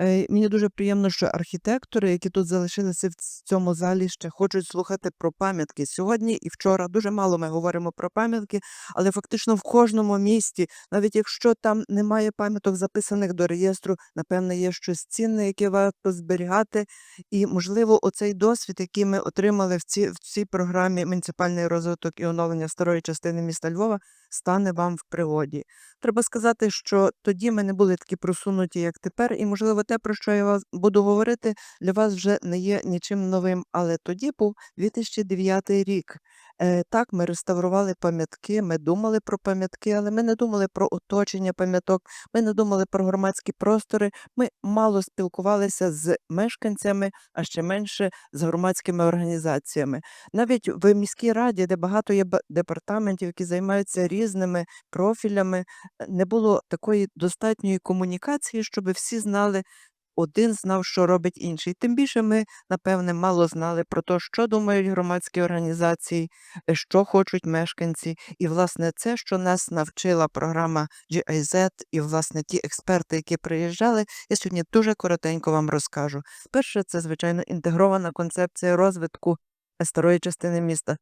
Е, мені дуже приємно, що архітектори, які тут залишилися в цьому залі, ще хочуть слухати про пам'ятки. Сьогодні і вчора дуже мало ми говоримо про пам'ятки, але фактично в кожному місті, навіть якщо там немає пам'яток, записаних до реєстру, напевне, є щось цінне, яке варто зберігати. І, можливо, оцей досвід, який ми отримали в цій в цій програмі "Муніципальний розвиток і оновлення старої частини міста Львова", стане вам в пригоді. Треба сказати, що тоді ми не були такі просунуті, як тепер, і, можливо, те, про що я вас буду говорити, для вас вже не є нічим новим. Але тоді був 2009 рік. Е, так, ми реставрували пам'ятки, ми думали про пам'ятки, але ми не думали про оточення пам'яток, ми не думали про громадські простори. Ми мало спілкувалися з мешканцями, а ще менше з громадськими організаціями. Навіть в міській раді, де багато є департаментів, які займаються різними профілями, е, не було такої достатньої комунікації, щоб всі знали, один знав, що робить інший. Тим більше ми, напевне, мало знали про те, що думають громадські організації, е, що хочуть мешканці. І, власне, це, що нас навчила програма GIZ, і, власне, ті експерти, які приїжджали, я сьогодні дуже коротенько вам розкажу. Перше, це, звичайно, інтегрована концепція розвитку старої частини міста.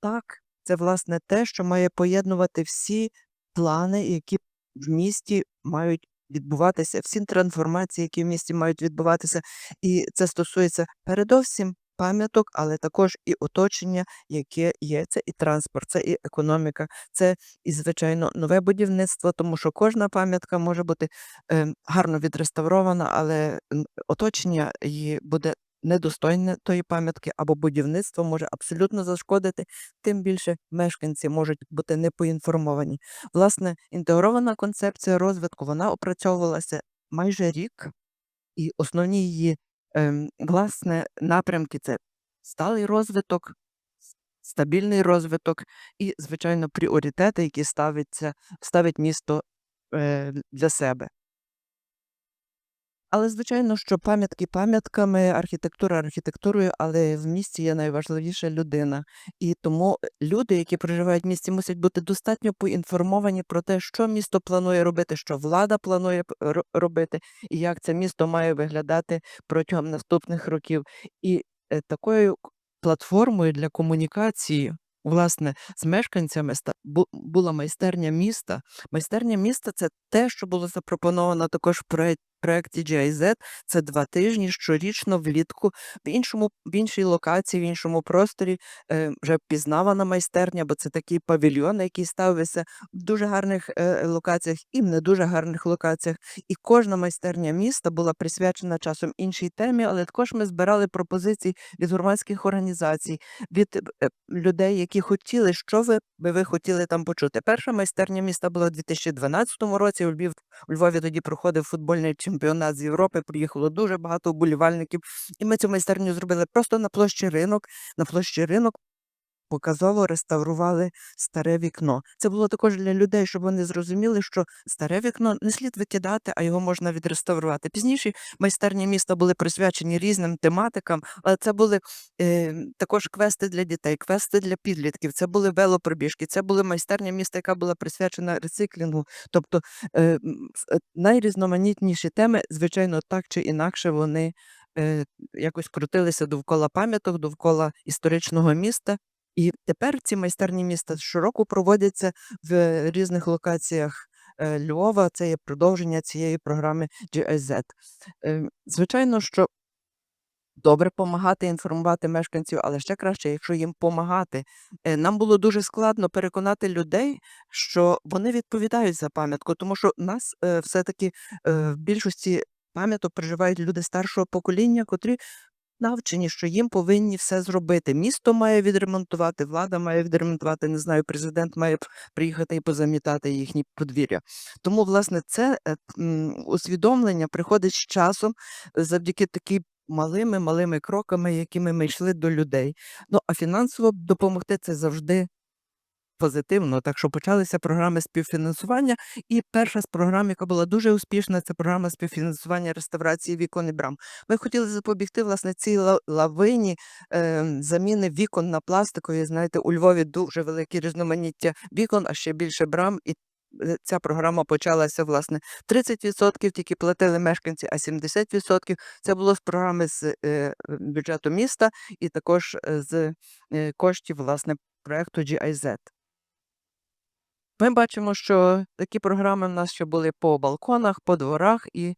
Так, це, власне, те, що має поєднувати всі плани, які в місті мають відбуватися, всі трансформації, які в місті мають відбуватися. І це стосується передовсім пам'яток, але також і оточення, яке є. Це і транспорт, це і економіка, це і, звичайно, нове будівництво, тому що кожна пам'ятка може бути е, гарно відреставрована, але оточення її буде недостойне тої пам'ятки або будівництво може абсолютно зашкодити, тим більше мешканці можуть бути не поінформовані. Власне, інтегрована концепція розвитку вона опрацьовувалася майже рік, і основні її ем, власне напрямки це сталий розвиток, стабільний розвиток і, звичайно, пріоритети, які ставиться, ставить місто е, для себе. Але, звичайно, що пам'ятки пам'ятками, архітектура архітектурою, але в місті є найважливіша людина. І тому е, люди, які проживають в місті, мусять бути достатньо поінформовані про те, що місто планує робити, що влада планує п- робити, і як це місто має виглядати протягом наступних років. І е, такою платформою для комунікації. Власне, з мешканцями була майстерня міста. Майстерня міста це те, що було запропоновано також в проєкті проєкті GIZ це два тижні щорічно влітку в іншому в іншій локації, в іншому просторі е, вже впізнавана майстерня, бо це такий павільйон, який ставився в дуже гарних е, локаціях і в не дуже гарних локаціях. І кожна майстерня міста була присвячена часом іншій темі, але також ми збирали пропозиції від громадських організацій, від е, людей, які хотіли, що ви би ви хотіли там почути. Перша майстерня міста була у 2012 році. У Львів у Львові тоді проходив футбольний чемпіонат з Європи. Приїхало дуже багато вболівальників. І ми цю майстерню зробили просто на площі ринок. На площі ринок показово реставрували старе вікно. Це було також для людей, щоб вони зрозуміли, що старе вікно не слід викидати, а його можна відреставрувати. Пізніше майстерні міста були присвячені різним тематикам, але це були е, також квести для дітей, квести для підлітків, це були велопробіжки, це були майстерня міста, яка була присвячена рециклінгу. Тобто е, е, найрізноманітніші теми, звичайно, так чи інакше вони е, якось крутилися довкола пам'яток, довкола історичного міста. І тепер ці майстерні міста щороку проводяться в різних локаціях е, Львова. Це є продовження цієї програми GIZ. Е, Звичайно, що добре допомагати інформувати мешканців, але ще краще, якщо їм допомагати. Нам було дуже складно переконати людей, що вони відповідають за пам'ятку, тому що нас е, все-таки е, в більшості пам'яток проживають люди старшого покоління, котрі навчені, що їм повинні все зробити. Місто має відремонтувати, влада має відремонтувати, не знаю, президент має приїхати і позамітати їхні подвір'я. Тому, власне, це е, усвідомлення приходить з часом е, завдяки такій малими малими кроками, якими ми йшли до людей. Ну а фінансово допомогти це завжди позитивно. Так що почалися програми співфінансування, і перша з програм, яка була дуже успішна, це програма співфінансування реставрації вікон і брам. Ми хотіли запобігти власне цій лавині е, заміни вікон на пластикові. Знаєте, у Львові дуже велике різноманіття вікон, а ще більше брам. І е, ця програма почалася, власне, 30% тільки платили мешканці, а 70% це було з програми з е, бюджету міста і також е, з е, коштів власне проекту GIZ. Ми бачимо, що такі програми в нас ще були по балконах, по дворах і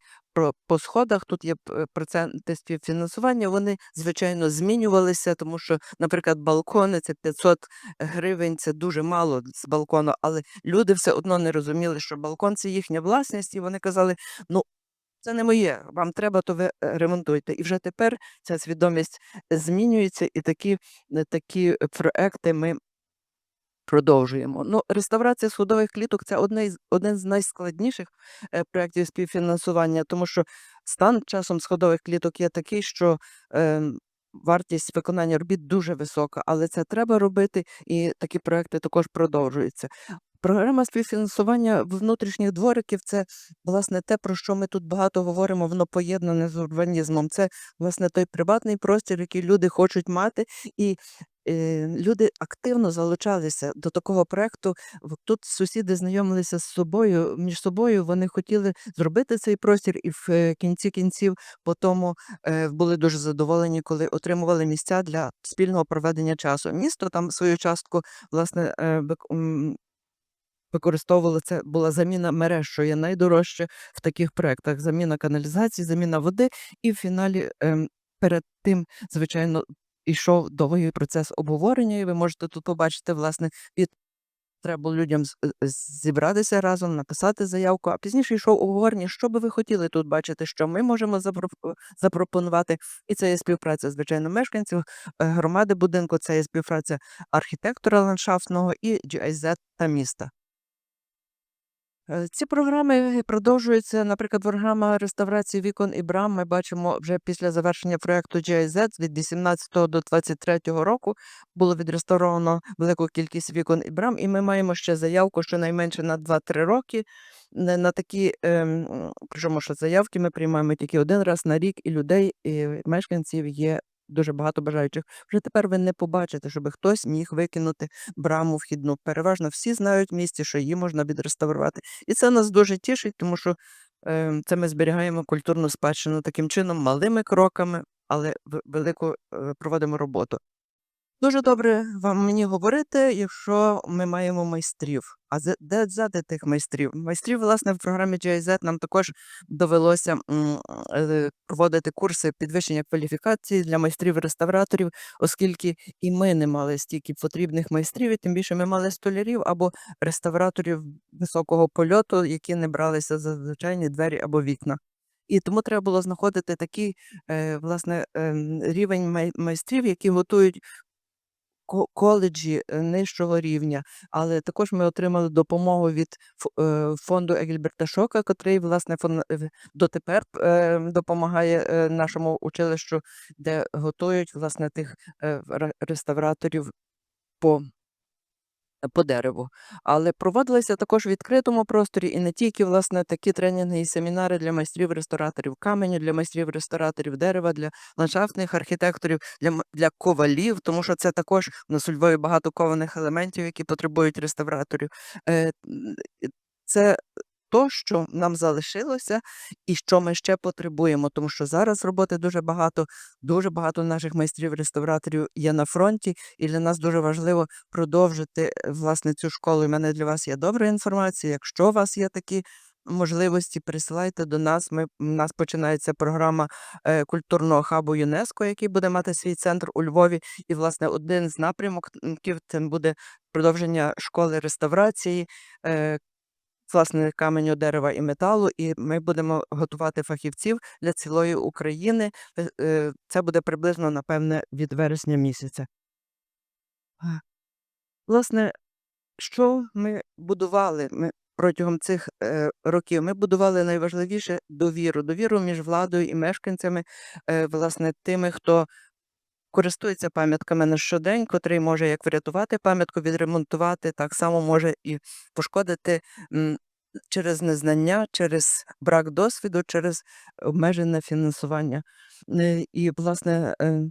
по сходах. Тут є проценти співфінансування. Вони звичайно змінювалися, тому що, наприклад, балкони це 500 гривень, це дуже мало з балкону, але люди все одно не розуміли, що балкон це їхня власність, і вони казали: ну. Це не моє, вам треба, то ви е, ремонтуйте. І вже тепер ця свідомість змінюється, і такі, е, такі проекти ми Продовжуємо. Ну, реставрація сходових кліток це одне із один з найскладніших е, проєктів співфінансування, тому що стан часом сходових кліток є такий, що ем, вартість виконання робіт дуже висока, але це треба робити, і такі проекти також продовжуються. Програма співфінансування внутрішніх двориків це власне те, про що ми тут багато говоримо, воно поєднане з урбанізмом. Це власне той приватний простір, який люди хочуть мати, і е, люди активно залучалися до такого проекту. Тут сусіди знайомилися з собою між собою. Вони хотіли зробити цей простір, і в е, кінці кінців по тому е, були дуже задоволені, коли отримували місця для спільного проведення часу. Місто там свою частку власне е, використовували це була заміна мереж, що є найдорожче в таких проектах. Заміна каналізації, заміна води, і в фіналі ем, перед тим, звичайно, йшов довгий процес обговорення, і ви можете тут побачити, власне, від треба було людям е, зібратися разом, написати заявку, а пізніше йшов обговорення, що би ви хотіли тут бачити, що ми можемо запропонувати. І це є співпраця, звичайно, мешканців е, громади будинку, це є співпраця архітектора ландшафтного і GIZ та міста. Е, Ці програми продовжуються. Наприклад, програма реставрації вікон і брам. Ми бачимо вже після завершення проекту GIZ від 18 до 23 року було відреставровано велику кількість вікон і брам, і ми маємо ще заявку щонайменше на 2-3 роки. На на такі ем, причому, що заявки ми приймаємо тільки один раз на рік, і людей, і мешканців є дуже багато бажаючих. Вже тепер ви не побачите, щоб хтось міг викинути браму вхідну. Переважно всі знають в місті, що її можна відреставрувати. І це нас дуже тішить, тому що е, це ми зберігаємо культурну спадщину таким чином, малими кроками, але велику е, проводимо роботу. Дуже добре вам мені говорити, якщо ми маємо майстрів. А де взяти тих майстрів? Майстрів, власне, в програмі GIZ нам також довелося е, проводити курси підвищення кваліфікації для майстрів-реставраторів, оскільки і ми не мали стільки потрібних майстрів, і тим більше ми мали столярів або реставраторів високого польоту, які не бралися за звичайні двері або вікна. І тому треба було знаходити такий е, власне ем, рівень майстрів, які готують коледжі е, нижчого рівня, але також ми отримали допомогу від е, фонду Егільберта Шока, котрий власне е, дотепер е, допомагає нашому училищу, де готують власне тих реставраторів по по дереву. Але проводилися також в відкритому просторі і не тільки власне такі тренінги і семінари для майстрів-рестораторів каменю, для майстрів-рестораторів дерева, для ландшафтних архітекторів, для, для ковалів, тому що це також у нас у Львові багато кованих елементів, які потребують реставраторів. Е, Це то, що нам залишилося, і що ми ще потребуємо, тому що зараз роботи дуже багато, дуже багато наших майстрів-реставраторів є на фронті, і для нас дуже важливо продовжити е, власне цю школу. У мене для вас є добра інформація. Якщо у вас є такі можливості, присилайте до нас. Ми у нас починається програма е, культурного хабу ЮНЕСКО, який буде мати свій центр у Львові. І власне один з напрямків це буде продовження школи реставрації. Е, Власне, каменю, дерева і металу, і ми будемо готувати фахівців для цілої України. Е, е, Це буде приблизно, напевне, від вересня місяця. Власне, що ми будували ми протягом цих е, років? Ми будували найважливіше довіру, довіру між владою і мешканцями, власне, тими, хто користується пам'ятками на щодень, котрий може як врятувати пам'ятку, відремонтувати, так само може і пошкодити через незнання, через брак досвіду, через обмежене фінансування. Е, І, власне, е,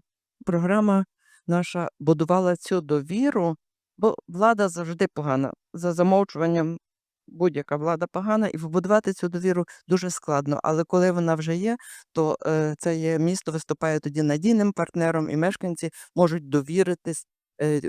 програма наша будувала цю довіру, бо влада завжди погана за замовчуванням. Будь-яка влада погана, і побудувати цю довіру дуже складно. Але коли вона вже є, то е, це є місто виступає тоді надійним партнером, і мешканці можуть довіритись, е,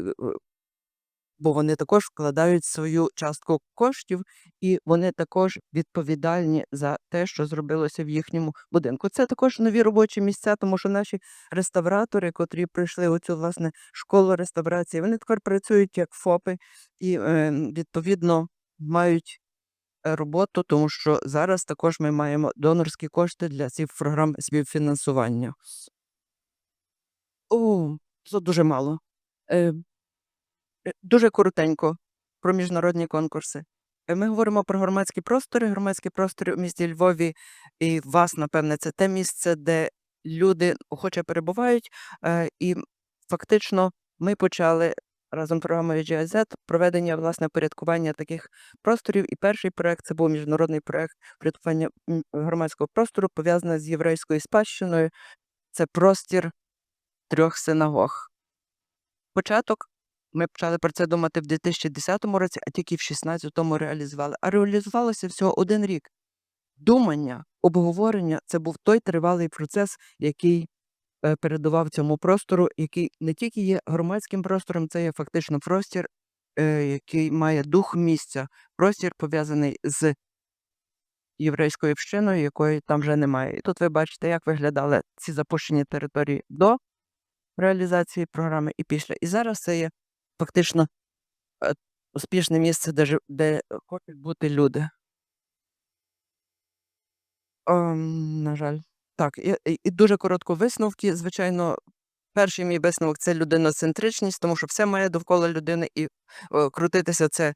бо вони також вкладають свою частку коштів, і вони також відповідальні за те, що зробилося в їхньому будинку. Це також нові робочі місця, тому що наші реставратори, котрі прийшли у цю власне школу реставрації, вони тепер працюють як ФОПи і е, відповідно мають е, роботу, тому що зараз також ми маємо донорські кошти для цих програм співфінансування. О, це дуже мало. Е, Е, Дуже коротенько про міжнародні конкурси. Е, Ми говоримо про громадські простори. Громадські простори у місті Львові, і вас, напевне, це те місце, де люди охоче перебувають. І фактично ми почали разом з програмою GIZ проведення власне порядкування таких просторів. І перший проект це був міжнародний проект порядкування громадського простору, пов'язаний з єврейською спадщиною. Це простір трьох синагог. Початок ми почали про це думати в 2010 році, а тільки в 2016 реалізували. А реалізувалося всього один рік. Думання, обговорення це був той тривалий процес, який е, передував цьому простору, який не тільки є громадським простором, це є фактично простір, е, який має дух місця, простір пов'язаний з єврейською общиною, якої там вже немає. І тут ви бачите, як виглядали ці запущені території до реалізації програми і після. І зараз це є фактично е, успішне місце, де, де хочуть бути люди. Ем, на жаль. Так, і, і- дуже коротко висновки. Звичайно, перший мій висновок це людиноцентричність, тому що все має довкола людини, і о, крутитися це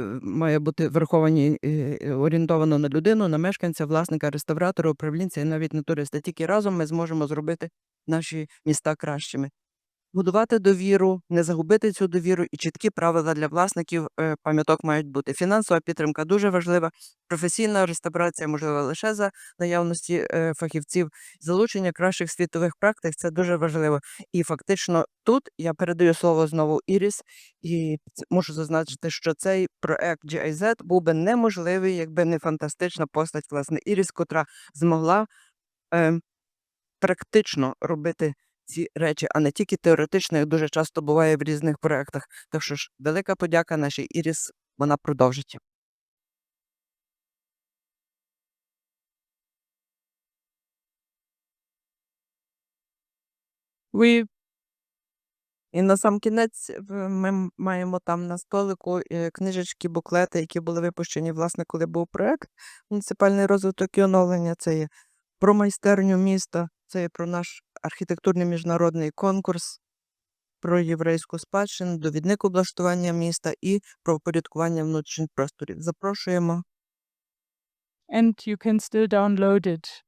е, має бути враховані е, е, орієнтовано на людину, на мешканця, власника, реставратора, управлінця і навіть на туриста. Тільки разом ми зможемо зробити наші міста кращими. Будувати довіру, не загубити цю довіру і чіткі правила для власників е, пам'яток мають бути. Фінансова підтримка дуже важлива. Професійна реставрація можлива лише за наявності е, фахівців. Залучення кращих світових практик це дуже важливо. І фактично тут я передаю слово знову Іріс, і можу зазначити, що цей проект GIZ був би неможливий, якби не фантастична постать власне Іріс, котра змогла е, практично робити ці речі, а не тільки теоретично, як дуже часто буває в різних проєктах. Так що ж, велика подяка нашій Іріс, вона продовжить. We І на сам кінець ми маємо там на столику е, книжечки, буклети, які були випущені, власне, коли був проект муніципальний розвиток і оновлення. Це є про майстерню міста, це про наш архітектурний міжнародний конкурс, про єврейську спадщину, довідник облаштування міста і про упорядкування внутрішніх просторів. Запрошуємо. and you can still download it